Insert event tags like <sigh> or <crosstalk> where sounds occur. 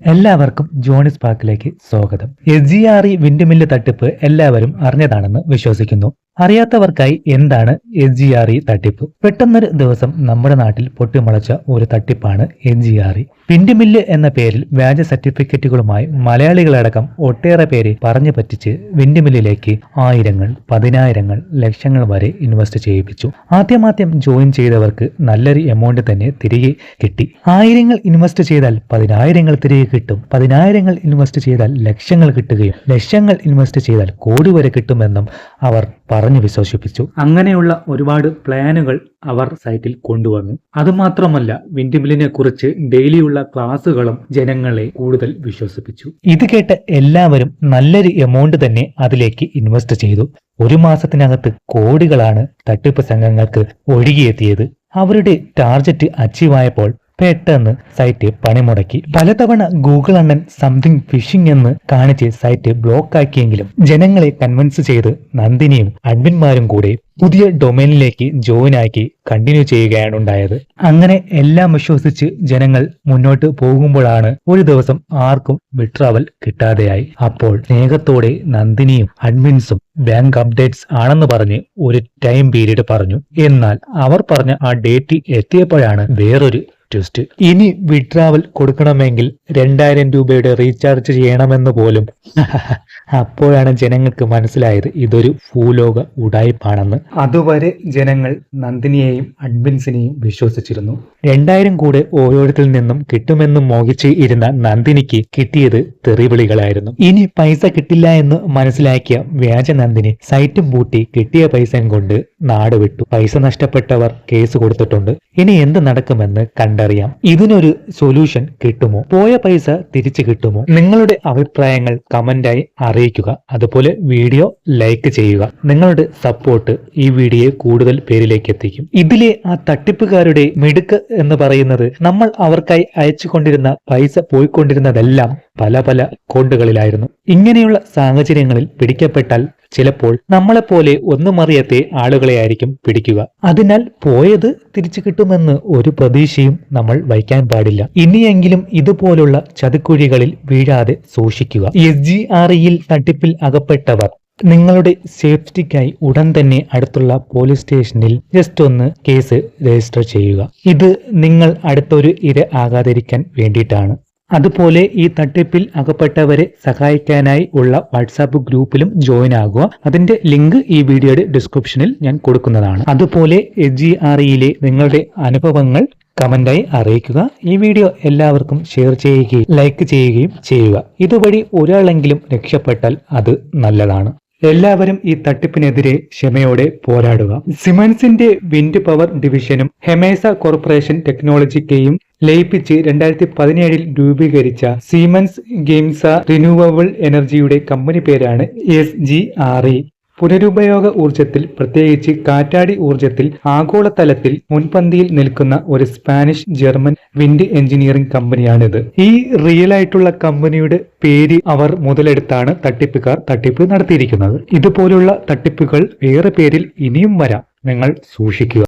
എല്ലാവർക്കും ജോണിസ് പാർക്കിലേക്ക് സ്വാഗതം. S G R E windmill തട്ടിപ്പ് എല്ലാവരും അറിഞ്ഞതാണെന്ന് വിശ്വസിക്കുന്നു. അറിയാത്തവർക്കായി എന്താണ് എസ് ജി ആർ ഇ തട്ടിപ്പ്? പെട്ടെന്നൊരു ദിവസം നമ്മുടെ നാട്ടിൽ പൊട്ടിമുളച്ച ഒരു തട്ടിപ്പാണ് S G R E. Windmill എന്ന പേരിൽ വ്യാജ സർട്ടിഫിക്കറ്റുകളുമായി മലയാളികളടക്കം ഒട്ടേറെ പേരെ പറഞ്ഞു പറ്റിച്ച് വിൻഡിമില്ലിലേക്ക് ആയിരങ്ങൾ പതിനായിരങ്ങൾ ലക്ഷങ്ങൾ വരെ ഇൻവെസ്റ്റ് ചെയ്യിപ്പിച്ചു. ആദ്യമാദ്യം ജോയിൻ ചെയ്തവർക്ക് നല്ലൊരു എമൗണ്ട് തന്നെ തിരികെ കിട്ടി. ആയിരങ്ങൾ ഇൻവെസ്റ്റ് ചെയ്താൽ പതിനായിരങ്ങൾ തിരികെ കിട്ടും. പതിനായിരങ്ങൾ ഇൻവെസ്റ്റ് ചെയ്താൽ ലക്ഷങ്ങൾ കിട്ടുകയും ലക്ഷങ്ങൾ ഇൻവെസ്റ്റ് ചെയ്താൽ കോടി വരെ കിട്ടുമെന്നും അവർ പറഞ്ഞു. വിശ്വസിപ്പിച്ചു. അങ്ങനെയുള്ള ഒരുപാട് പ്ലാനുകൾ അവർ സൈറ്റിൽ കൊണ്ടുവന്നു. അതുമാത്രമല്ല വിൻഡിമിലിനെ കുറിച്ച് ഡെയിലിയുള്ള ക്ലാസുകളും ജനങ്ങളെ കൂടുതൽ വിശ്വസിപ്പിച്ചു. ഇത് കേട്ട് എല്ലാവരും നല്ലൊരു എമൗണ്ട് തന്നെ അതിലേക്ക് ഇൻവെസ്റ്റ് ചെയ്തു. ഒരു മാസത്തിനകത്ത് കോടികളാണ് തട്ടിപ്പ് സംഘങ്ങൾക്ക് ഒഴുകിയെത്തിയത്. അവരുടെ ടാർജറ്റ് അച്ചീവ് ആയപ്പോൾ പെട്ടെന്ന് സൈറ്റ് പണിമുടക്കി പലതവണ ഗൂഗിൾ അണ്ണൻ സംതിങ് ഫിഷിംഗ് എന്ന് കാണിച്ച് സൈറ്റ് ബ്ലോക്ക് ആക്കിയെങ്കിലും ജനങ്ങളെ കൺവിൻസ് ചെയ്ത് നന്ദിനിയും അഡ്മിന്മാരും കൂടെ പുതിയ ഡൊമൈനിലേക്ക് ജോയിൻ ആക്കി കണ്ടിന്യൂ ചെയ്യുകയാണ് ഉണ്ടായത്. അങ്ങനെ എല്ലാം വിശ്വസിച്ച് ജനങ്ങൾ മുന്നോട്ട് പോകുമ്പോഴാണ് ഒരു ദിവസം ആർക്കും വിട്രാവൽ കിട്ടാതെയായി. അപ്പോൾ സ്നേഹത്തോടെ നന്ദിനിയും അഡ്മിൻസും ബാങ്ക് അപ്ഡേറ്റ്സ് ആണെന്ന് പറഞ്ഞ് ഒരു ടൈം പീരീഡ് പറഞ്ഞു. എന്നാൽ അവർ പറഞ്ഞ ആ ഡേറ്റ് എത്തിയപ്പോഴാണ് വേറൊരു ട്വിസ്റ്റ് ഇനി വിഡ്രാവൽ കൊടുക്കണമെങ്കിൽ രണ്ടായിരം രൂപയുടെ റീചാർജ് ചെയ്യണമെന്ന് പോലും. <laughs> അപ്പോഴാണ് ജനങ്ങൾക്ക് മനസ്സിലായത് ഇതൊരു ഭൂലോക ഉടായ്പാണെന്ന്. അതുവരെ ജനങ്ങൾ നന്ദിനിയെയും അഡ്മിൻസിനെയും വിശ്വസിച്ചിരുന്നു. രണ്ടായിരം കൂടെ ഓരോരുത്തിൽ നിന്നും കിട്ടുമെന്നും മോഹിച്ച് ഇരുന്ന നന്ദിനിക്ക് കിട്ടിയത് തെറിവിളികളായിരുന്നു. ഇനി പൈസ കിട്ടില്ല എന്ന് മനസ്സിലാക്കിയ വ്യാജ നന്ദിനി സൈറ്റും പൂട്ടി കിട്ടിയ പൈസയും കൊണ്ട് നാട് വിട്ടു. പൈസ നഷ്ടപ്പെട്ടവർ കേസ് കൊടുത്തിട്ടുണ്ട്. ഇനി എന്ത് നടക്കുമെന്ന് കണ്ടറിയാം. ഇതിനൊരു സൊല്യൂഷൻ കിട്ടുമോ? പോയ പൈസ തിരിച്ചു കിട്ടുമോ? നിങ്ങളുടെ അഭിപ്രായങ്ങൾ കമന്റായി അറിയിക്കുക. അതുപോലെ വീഡിയോ ലൈക്ക് ചെയ്യുക. നിങ്ങളുടെ സപ്പോർട്ട് ഈ വീഡിയോ കൂടുതൽ പേരിലേക്ക് എത്തിക്കും. ഇതിലെ ആ തട്ടിപ്പുകാരുടെ മിടുക്ക് എന്ന് പറയുന്നത് നമ്മൾ അവർക്കായി അയച്ചുകൊണ്ടിരുന്ന പൈസ പോയിക്കൊണ്ടിരുന്നതെല്ലാം പല പല കോണ്ടുകളിലായിരുന്നു ഇങ്ങനെയുള്ള സാഹചര്യങ്ങളിൽ പിടിക്കപ്പെട്ടാൽ ചിലപ്പോൾ നമ്മളെപ്പോലെ ഒന്നും അറിയാത്ത ആളുകളെ ആയിരിക്കും പിടിക്കുക. അതിനാൽ പോയത് തിരിച്ചു കിട്ടുമെന്ന് ഒരു പ്രതീക്ഷയും നമ്മൾ വയ്ക്കാൻ പാടില്ല. ഇനിയെങ്കിലും ഇതുപോലുള്ള ചതിക്കുഴികളിൽ വീഴാതെ സൂക്ഷിക്കുക. എസ് ജി ആർ ഇയിൽ തട്ടിപ്പിൽ അകപ്പെട്ടവർ നിങ്ങളുടെ സേഫ്റ്റിക്കായി ഉടൻ തന്നെ അടുത്തുള്ള പോലീസ് സ്റ്റേഷനിൽ ജസ്റ്റ് ഒന്ന് കേസ് രജിസ്റ്റർ ചെയ്യുക. ഇത് നിങ്ങൾ അടുത്തൊരു ഇര ആകാതിരിക്കാൻ വേണ്ടിയിട്ടാണ്. അതുപോലെ ഈ തട്ടിപ്പിൽ അകപ്പെട്ടവരെ സഹായിക്കാനായി ഉള്ള വാട്സാപ്പ് ഗ്രൂപ്പിലും ജോയിൻ ആകുക. അതിന്റെ ലിങ്ക് ഈ വീഡിയോയുടെ ഡിസ്ക്രിപ്ഷനിൽ ഞാൻ കൊടുക്കുന്നതാണ്. അതുപോലെ ജി ആർ ഇയിലെ നിങ്ങളുടെ അനുഭവങ്ങൾ കമന്റായി അറിയിക്കുക. ഈ വീഡിയോ എല്ലാവർക്കും ഷെയർ ചെയ്യുകയും ലൈക്ക് ചെയ്യുകയും ചെയ്യുക. ഇതുവഴി ഒരാളെങ്കിലും രക്ഷപ്പെട്ടാൽ അത് നല്ലതാണ്. എല്ലാവരും ഈ തട്ടിപ്പിനെതിരെ ക്ഷമയോടെ പോരാടുക. സിമൻസിന്റെ വിൻഡ് പവർ ഡിവിഷനും ഹെമേസ കോർപ്പറേഷൻ ടെക്നോളജിക്കെയും ലയിപ്പിച്ച് രണ്ടായിരത്തി പതിനേഴിൽ രൂപീകരിച്ച സീമൻസ് ഗെയിംസ റിന്യൂവബിൾ എനർജിയുടെ കമ്പനി പേരാണ് എസ് ജി ആർ ഇ പുനരുപയോഗ ഊർജത്തിൽ പ്രത്യേകിച്ച് കാറ്റാടി ഊർജത്തിൽ ആഗോളതലത്തിൽ മുൻപന്തിയിൽ നിൽക്കുന്ന ഒരു സ്പാനിഷ് ജർമ്മൻ വിൻഡ് എഞ്ചിനീയറിംഗ് കമ്പനിയാണിത്. ഈ റിയൽ ആയിട്ടുള്ള കമ്പനിയുടെ പേര് അവർ മുതലെടുത്താണ് തട്ടിപ്പുകാർ തട്ടിപ്പ് നടത്തിയിരിക്കുന്നത്. ഇതുപോലുള്ള തട്ടിപ്പുകൾ വേറെ പേരിൽ ഇനിയും വരാം. നിങ്ങൾ സൂക്ഷിക്കുക.